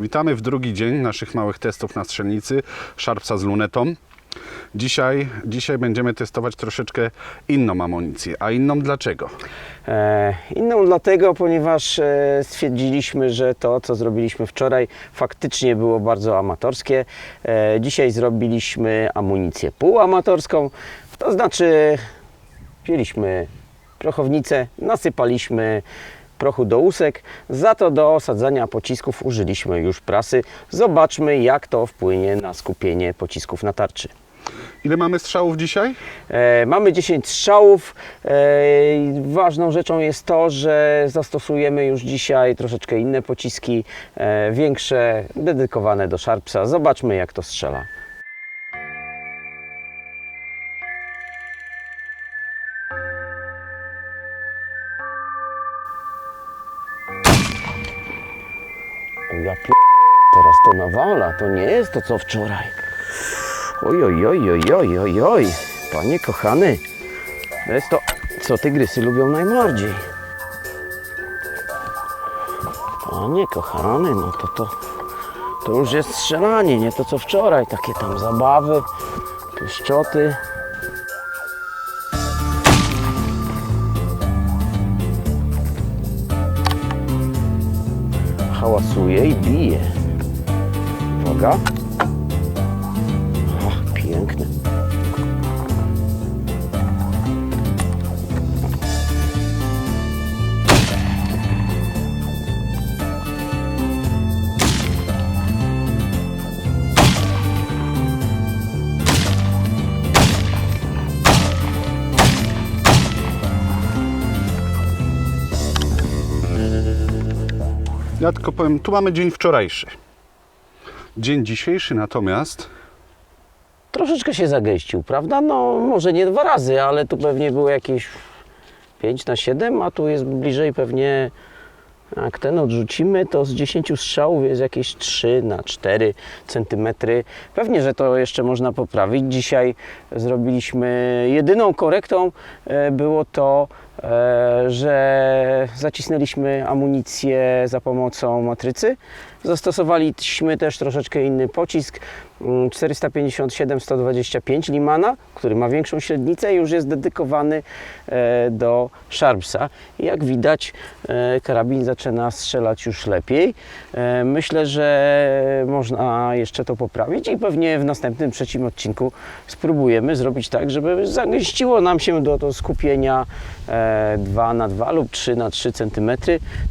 Witamy w drugi dzień naszych małych testów na strzelnicy Sharpsa z lunetą. Dzisiaj, dzisiaj będziemy testować troszeczkę inną amunicję. A inną dlaczego? E, Inną dlatego, ponieważ e, stwierdziliśmy, że to, co zrobiliśmy wczoraj, faktycznie było bardzo amatorskie. E, Dzisiaj zrobiliśmy amunicję półamatorską, to znaczy wzięliśmy prochownicę, nasypaliśmy prochu do łusek, za to do osadzania pocisków użyliśmy już prasy. Zobaczmy, jak to wpłynie na skupienie pocisków na tarczy. Ile mamy strzałów dzisiaj? E, Mamy 10 strzałów. E, Ważną rzeczą jest to, że zastosujemy już dzisiaj troszeczkę inne pociski, e, większe, dedykowane do Sharpsa. Zobaczmy, jak to strzela. Ja p... teraz to nawala, to nie jest to co wczoraj. Oj, oj, oj, oj, oj, oj, oj. Panie kochany, to jest to, co tygrysy lubią najbardziej. Panie kochany, no to to, to już jest strzelanie, nie to co wczoraj. Takie tam zabawy, pieszczoty. Hałasuje i bije. Uwaga. Ach, piękne. Ja tylko powiem, tu mamy dzień wczorajszy. Dzień dzisiejszy natomiast Troszeczkę się zagęścił, prawda? No może nie dwa razy, ale tu pewnie było jakieś 5 na 7, a tu jest bliżej pewnie jak ten odrzucimy, to z 10 strzałów jest jakieś 3 na 4 centymetry. Pewnie, że to jeszcze można poprawić. Dzisiaj zrobiliśmy jedyną korektą e, było to, że zacisnęliśmy amunicję za pomocą matrycy. Zastosowaliśmy też troszeczkę inny pocisk mm, 457-125 Limana, który ma większą średnicę i już jest dedykowany e, do Sharpsa. Jak widać, e, karabin zaczyna strzelać już lepiej. E, Myślę, że można jeszcze to poprawić i pewnie w następnym trzecim odcinku spróbujemy zrobić tak, żeby zagęściło nam się do, do skupienia e, 2 na 2 lub 3 na 3 cm.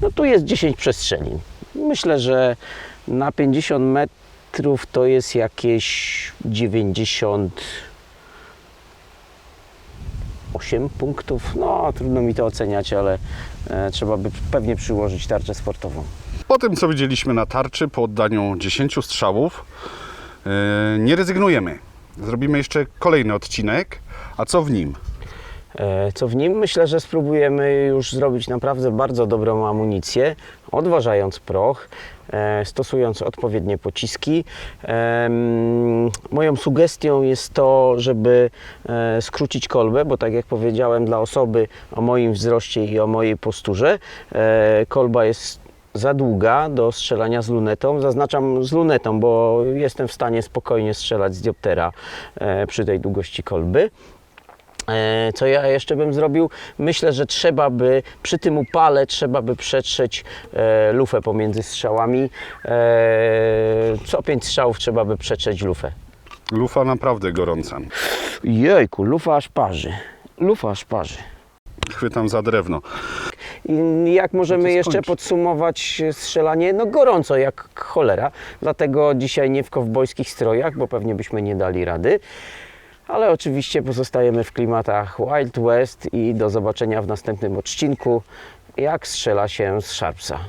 No tu jest 10 przestrzeni. Myślę, że na 50 metrów to jest jakieś 98 punktów. No, trudno mi to oceniać, ale e, trzeba by pewnie przyłożyć tarczę sportową. po tym, co widzieliśmy na tarczy, po oddaniu 10 strzałów, yy, nie rezygnujemy. Zrobimy jeszcze kolejny odcinek. A co w nim? E, Co w nim? Myślę, że spróbujemy już zrobić naprawdę bardzo dobrą amunicję, odważając proch, e, stosując odpowiednie pociski. Em, Moją sugestią jest to, żeby e, skrócić kolbę, bo tak jak powiedziałem, dla osoby o moim wzroście i o mojej posturze, e, kolba jest za długa do strzelania z lunetą. Zaznaczam z lunetą, bo jestem w stanie spokojnie strzelać z dioptera e, przy tej długości kolby. E, Co ja jeszcze bym zrobił? Myślę, że trzeba by przy tym upale trzeba by przetrzeć e, lufę pomiędzy strzałami. E, co pięć strzałów trzeba by przetrzeć lufę. Lufa naprawdę gorąca. Jejku, lufa aż parzy. Lufa aż parzy. Chwytam za drewno. I jak możemy jeszcze podsumować strzelanie? No gorąco jak cholera, dlatego dzisiaj nie w kowbojskich strojach, bo pewnie byśmy nie dali rady. Ale oczywiście pozostajemy w klimatach Wild West i do zobaczenia w następnym odcinku, jak strzela się z Sharpsa.